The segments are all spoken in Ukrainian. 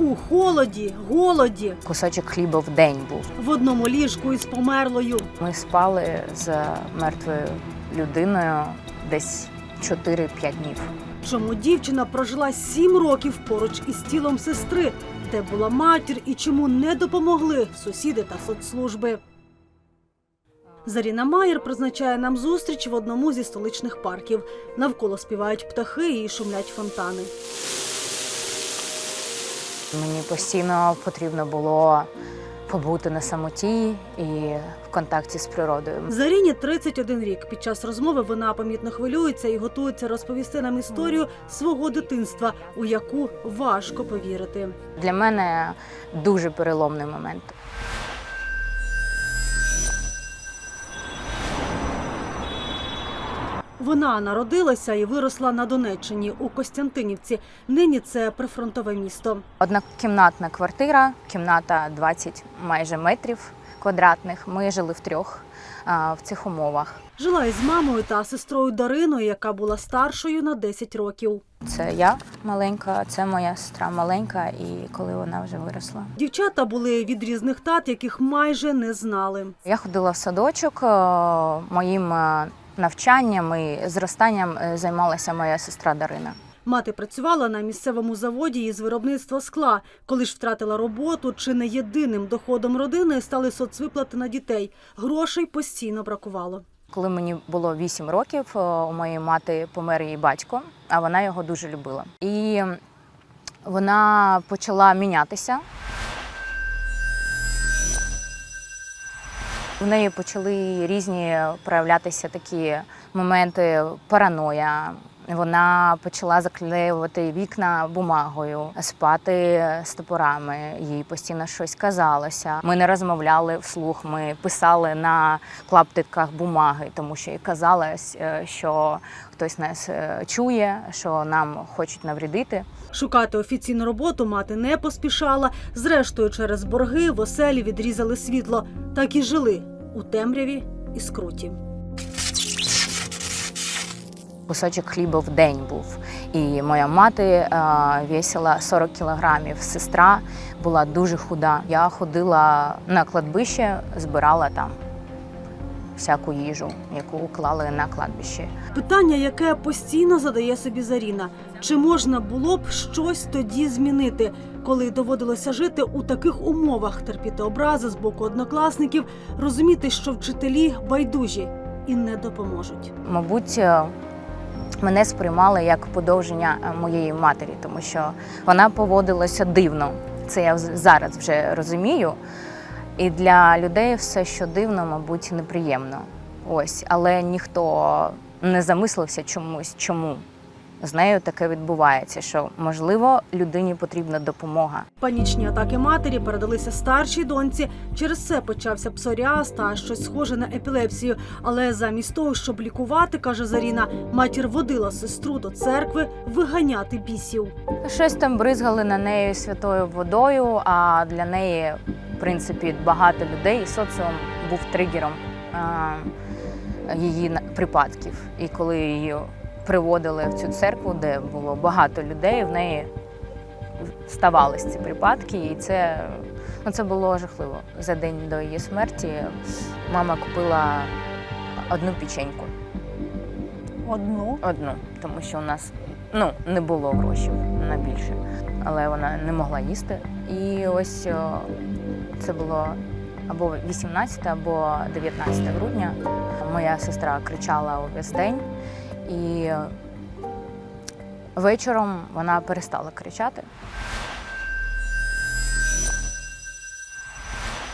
у холоді, голоді, Кусочок хліба в день був. в одному ліжку із померлою. Ми спали з мертвою людиною десь 4-5 днів. Чому дівчина прожила сім років поруч із тілом сестри, де була матір і чому не допомогли сусіди та соцслужби. Заріна Маєр призначає нам зустріч в одному зі столичних парків. Навколо співають птахи і шумлять фонтани. Мені постійно потрібно було побути на самоті і в контакті з природою. Заріні 31 рік. Під час розмови вона помітно хвилюється і готується розповісти нам історію свого дитинства, у яку важко повірити. Для мене дуже переломний момент. Вона народилася і виросла на Донеччині у Костянтинівці. Нині це прифронтове місто. Однокімнатна квартира, кімната 20 майже метрів квадратних. Ми жили втрьох а, в цих умовах. Жила із мамою та сестрою Дариною, яка була старшою на 10 років. Це я маленька, це моя сестра маленька, і коли вона вже виросла. Дівчата були від різних тат, яких майже не знали. Я ходила в садочок. е, Моїм е, навчанням і зростанням е, займалася моя сестра Дарина. Мати працювала на місцевому заводі із виробництва скла. Коли ж втратила роботу, чи не єдиним доходом родини стали соцвиплати на дітей. Грошей постійно бракувало. Коли мені було 8 років, е, у моєї мати помер її батько, а вона його дуже любила. І вона почала мінятися. У неї почали різні проявлятися такі моменти параноя. Вона почала заклеювати вікна бумагою, спати з топорами. Їй постійно щось казалося. Ми не розмовляли вслух. Ми писали на клаптиках бумаги, тому що їй казалось, е, що хтось нас е, чує, що нам хочуть навредити. Шукати офіційну роботу мати не поспішала. Зрештою, через борги в оселі відрізали світло. Так і жили у темряві і скруті. Кусочок хліба в день був. І моя мати е, весила 40 кілограмів. Сестра була дуже худа. Я ходила на кладбище, збирала там всяку їжу, яку клали на кладбище. Питання, яке постійно задає собі Заріна: чи можна було б щось тоді змінити, коли доводилося жити у таких умовах, терпіти образи з боку однокласників, розуміти, що вчителі байдужі і не допоможуть. Мабуть, е, мене сприймали як подовження е, моєї матері, тому що вона поводилася дивно. Це я зараз вже розумію. І для людей все, що дивно, мабуть, неприємно. Ось, але ніхто не замислився чомусь, чому з нею таке відбувається, що можливо людині потрібна допомога. Панічні атаки матері передалися старшій доньці. Через це почався псоріаз та щось схоже на епілепсію. Але замість того, щоб лікувати, каже Заріна, матір водила сестру до церкви виганяти бісів. Щось там бризгали на неї святою водою, а для неї, в принципі, багато людей, і соціум був тригером її припадків. І коли її приводили в цю церкву, де було багато людей, в неї ставалися ці припадки, і це, ну, це було жахливо. За день до її смерті мама купила одну печеньку. Одну Одну, тому що у нас ну, не було грошей на більше, але вона не могла їсти. І ось це було або 18, або 19 грудня. Моя сестра кричала увесь день, і вечором вона перестала кричати.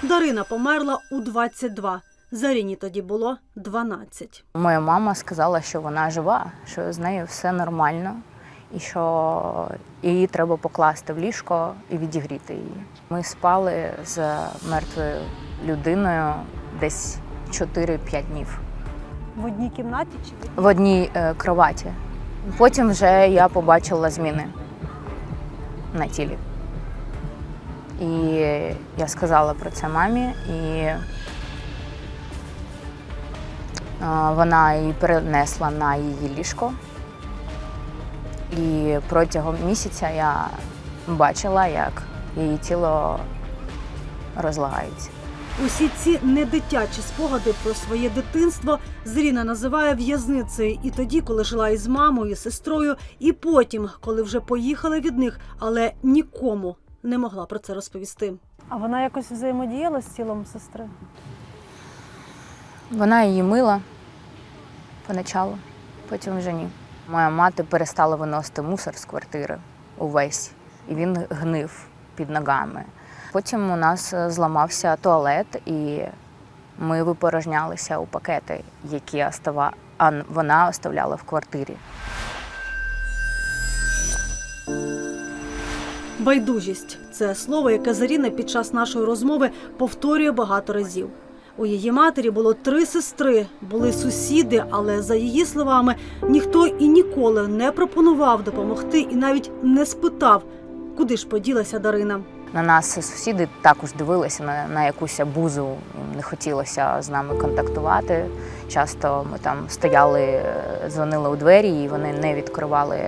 Дарина померла у 22. Заріні тоді було 12. Моя мама сказала, що вона жива, що з нею все нормально, і що її треба покласти в ліжко і відігріти її. Ми спали з мертвою людиною десь 4-5 днів В одній кімнаті чи в одній е, кроваті. Потім вже я побачила зміни на тілі. І я сказала про це мамі, і е, вона її перенесла на її ліжко. І протягом місяця я бачила, як її тіло розлагається. Усі ці недитячі спогади про своє дитинство Зріна називає в'язницею і тоді, коли жила із мамою, і сестрою, і потім, коли вже поїхала від них, але нікому не могла про це розповісти. А вона якось взаємодіяла з тілом сестри? Вона її мила поначалу, потім вже ні. Моя мати перестала виносити мусор з квартири увесь, і він гнив під ногами. Потім у нас е, зламався туалет, і ми випорожнялися у пакети, які остава... а вона оставляла в квартирі. Байдужість це слово, яке Заріна під час нашої розмови повторює багато разів. У її матері було три сестри, були сусіди, але за її словами ніхто і ніколи не пропонував допомогти і навіть не спитав, куди ж поділася Дарина. На нас сусіди також дивилися на, на якусь абузу, їм не хотілося з нами контактувати. Часто ми там стояли, е, дзвонили у двері, і вони не відкривали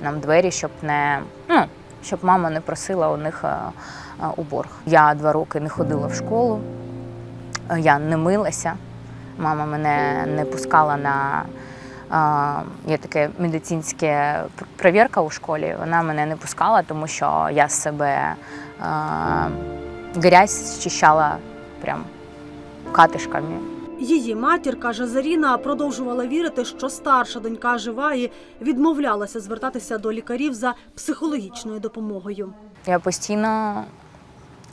нам двері, щоб не ну, щоб мама не просила у них е, е, у борг. Я два роки не ходила в школу, я не милася. Мама мене не пускала на є таке медицинське перевірка у школі. Вона мене не пускала, тому що я з себе грязь зчищала прям катишками. Її матір, каже Заріна, продовжувала вірити, що старша донька жива і відмовлялася звертатися до лікарів за психологічною допомогою. Я постійно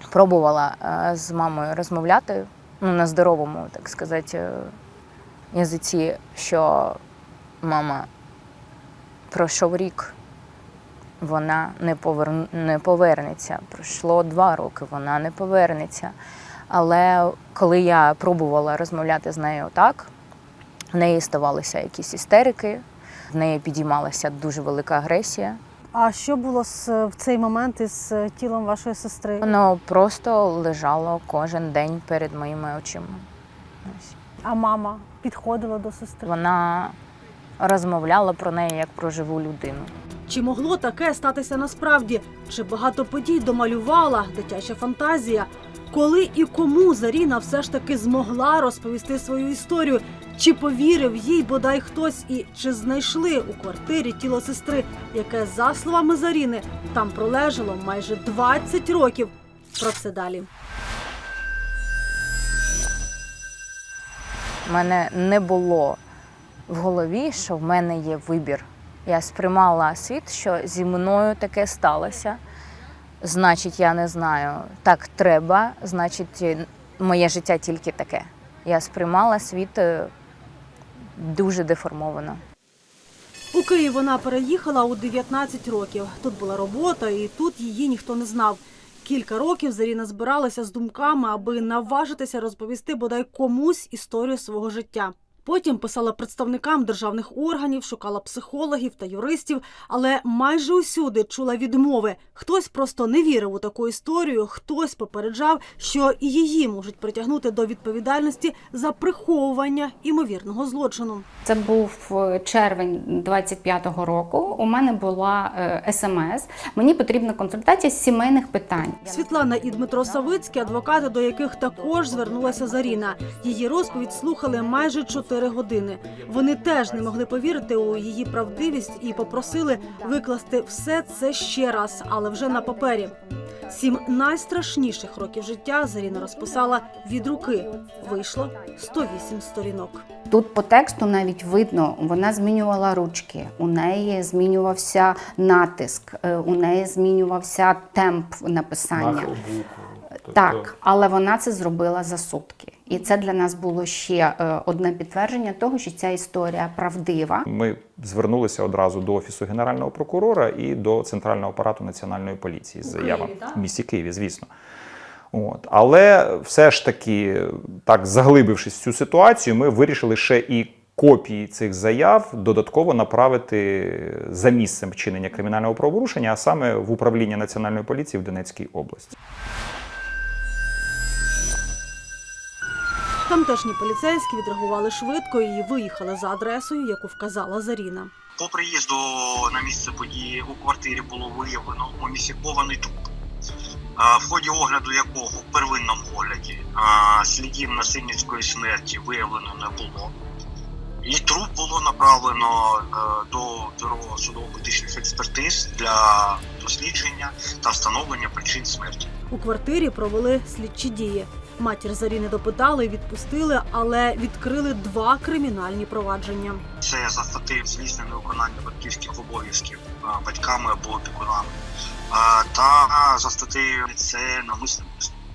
пробувала з мамою розмовляти ну, на здоровому, так сказати, е, язиці, що мама пройшов рік, вона не, повер... не повернеться. Пройшло два роки, вона не повернеться. Але коли я пробувала розмовляти з нею так, в неї ставалися якісь істерики, в неї підіймалася дуже велика агресія. А що було з в цей момент із тілом вашої сестри? Воно просто лежало кожен день перед моїми очима. Ось. А мама підходила до сестри. Вона розмовляла про неї як про живу людину. Чи могло таке статися насправді? Чи багато подій домалювала дитяча фантазія? Коли і кому Заріна все ж таки змогла розповісти свою історію? Чи повірив їй бодай хтось і чи знайшли у квартирі тіло сестри, яке, за словами Заріни, там пролежало майже 20 років? Про це далі. У мене не було в голові, що в мене є вибір. Я сприймала світ, що зі мною таке сталося. Значить, я не знаю, так треба, значить, моє життя тільки таке. Я сприймала світ е, дуже деформована. У Київ вона переїхала у 19 років. Тут була робота, і тут її ніхто не знав. Кілька років Заріна збиралася з думками, аби наважитися розповісти бодай комусь історію свого життя. Потім писала представникам державних органів, шукала психологів та юристів, але майже усюди чула відмови. Хтось просто не вірив у таку історію, хтось попереджав, що і її можуть притягнути до відповідальності за приховування імовірного злочину. Це був е, червень 25-го року. У мене була е, смс. Мені потрібна консультація з сімейних питань. Світлана і Дмитро Савицький, адвокати, до яких також звернулася Заріна. Її розповідь слухали майже чотири години. Вони теж не могли повірити у її правдивість і попросили викласти все це ще раз, але вже на папері. Сім найстрашніших років життя Заріна розписала від руки. Вийшло 108 сторінок. Тут по тексту навіть видно, вона змінювала ручки, у неї змінювався натиск, е, у неї змінювався темп написання. Тобто, Так, але вона це зробила за сутки. І це для нас було ще е, одне підтвердження того, що ця історія правдива. Ми звернулися одразу до офісу генерального прокурора і до центрального апарату національної поліції з заявами в місті Києві, звісно. От. Але все ж таки, так заглибившись в цю ситуацію, ми вирішили ще і копії цих заяв додатково направити за місцем вчинення кримінального правопорушення, а саме в управління національної поліції в Донецькій області. Тамтешні поліцейські відреагували швидко і виїхали за адресою, яку вказала Заріна. По приїзду на місце події у квартирі було виявлено муміфікований труп. в ході огляду якого в первинному огляді слідів насильницької смерті виявлено не було. І труп було направлено е, до бюро судово-медичних експертиз для дослідження та встановлення причин смерті. У квартирі провели слідчі дії. Матір Заріни допитали, відпустили, але відкрили два кримінальні провадження. Це за статтею злісне невиконання батьківських обов'язків батьками або опікунами. Та за статтею це вбивство.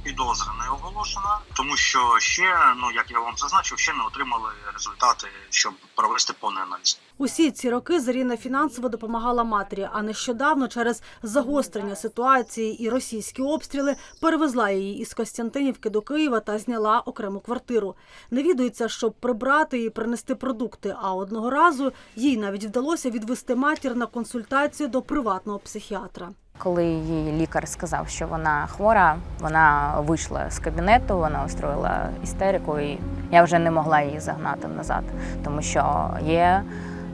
Підозра не оголошена, тому що ще, ну як я вам зазначив, ще не отримали результати, щоб провести повний аналіз. Усі ці роки Заріна фінансово допомагала матері, а нещодавно через загострення ситуації і російські обстріли перевезла її із Костянтинівки до Києва та зняла окрему квартиру. Навідується, щоб прибрати і принести продукти. А одного разу їй навіть вдалося відвести матір на консультацію до приватного психіатра. Коли їй лікар сказав, що вона хвора, вона вийшла з кабінету, вона устроїла істерику, і я вже не могла її загнати назад, тому що є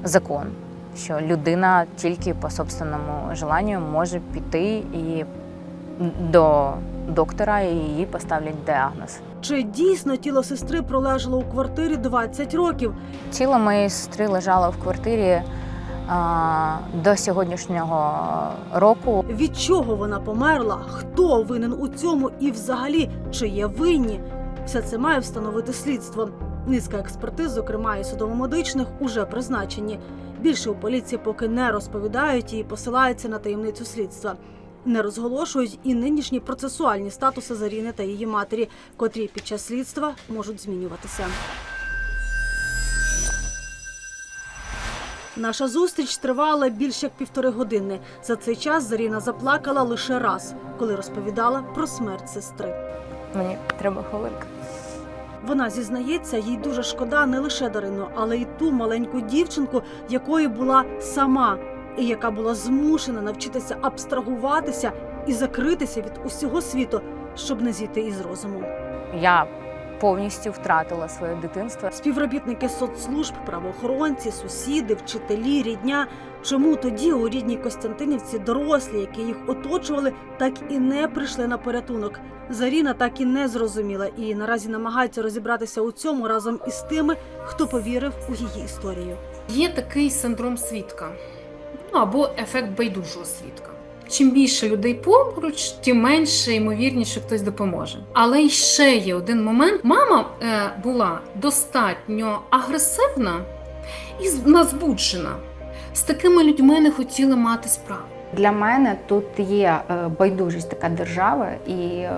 закон, що людина тільки по собственному желанню може піти і до доктора, і їй поставлять діагноз. Чи дійсно тіло сестри пролежало у квартирі 20 років? Тіло моєї сестри лежало в квартирі до сьогоднішнього року. Від чого вона померла? Хто винен у цьому? І взагалі чи є винні? Все це має встановити слідство. Низка експертиз, зокрема і судово-медичних, уже призначені. Більше у поліції поки не розповідають і посилаються на таємницю слідства. Не розголошують і нинішні процесуальні статуси Заріни та її матері, котрі під час слідства можуть змінюватися. Наша зустріч тривала більш як півтори години. За цей час Заріна заплакала лише раз, коли розповідала про смерть сестри. Мені треба хвилинка. Вона зізнається, їй дуже шкода не лише Дарину, але й ту маленьку дівчинку, якою була сама, і яка була змушена навчитися абстрагуватися і закритися від усього світу, щоб не зійти із розуму. Я повністю втратила своє дитинство. Співробітники соцслужб, правоохоронці, сусіди, вчителі, рідня. Чому тоді у рідній Костянтинівці дорослі, які їх оточували, так і не прийшли на порятунок? Заріна так і не зрозуміла і наразі намагається розібратися у цьому разом із тими, хто повірив у її історію. Є такий синдром свідка, ну або ефект байдужого свідка. Чим більше людей поруч, тим менше ймовірніше хтось допоможе. Але ще є один момент: мама е, була достатньо агресивна і назбуджена. З такими людьми не хотіли мати справу. Для мене тут є е, байдужість така держави, і е,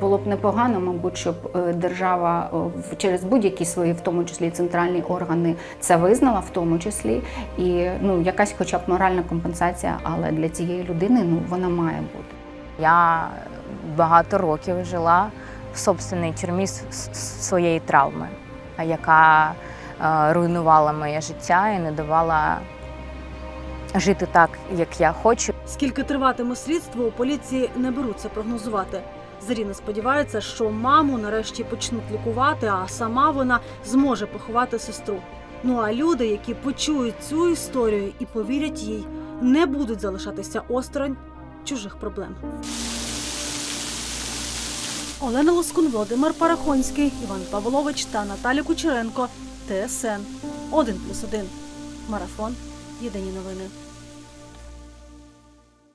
було б непогано, мабуть, щоб е, держава через будь-які свої, в тому числі центральні органи, це визнала, в тому числі, і ну якась, хоча б моральна компенсація, але для цієї людини ну вона має бути. Я багато років жила в собственній тюрмі своєї травми, яка руйнувала моє життя і не давала жити так, як я хочу. Скільки триватиме слідство, у поліції не беруться прогнозувати. Заріна сподівається, що маму нарешті почнуть лікувати, а сама вона зможе поховати сестру. Ну а люди, які почують цю історію і повірять їй, не будуть залишатися осторонь чужих проблем. Олена Лоскун, Володимир Парахонський, Іван Павлович та Наталя Кучеренко. ТСН 1+,1. Марафон. Єдині новини.